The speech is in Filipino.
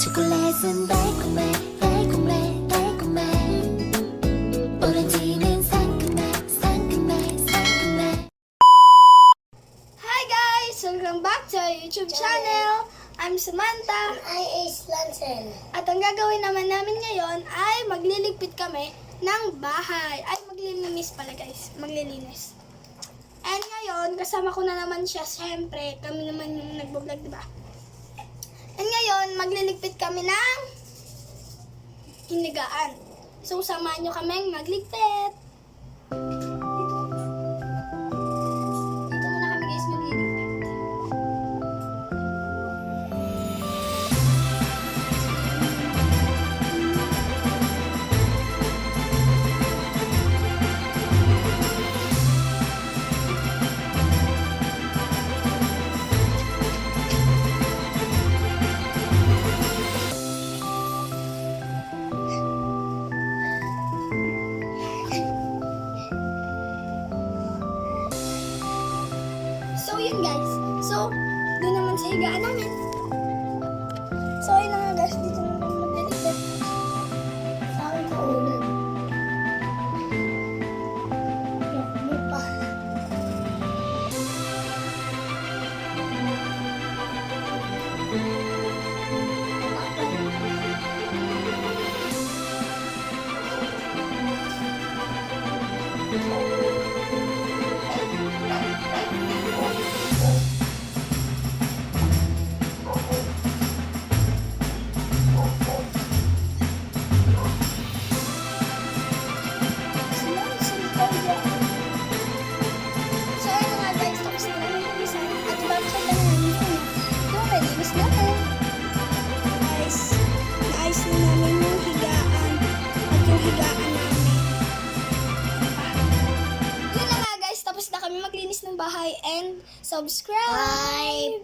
초콜릿은 달콤해 달콤해 달콤해 오렌지는 상큼해 상큼해 상큼해 Hi guys! Welcome back to our YouTube channel. I'm Samantha. I is Lancer. At ang gagawin naman namin ngayon ay magliligpit kami ng bahay. Ay, maglilinis pala guys. Maglilinis. And ngayon, kasama ko na naman siya. Siyempre, kami naman yung nagbablog, di ba? And ngayon, magliligpit kami ng hinigaan. So, samahan nyo kaming magligpit. So, yun guys. So, doon naman sa higaan namin. Maglinis ng bahay. And subscribe!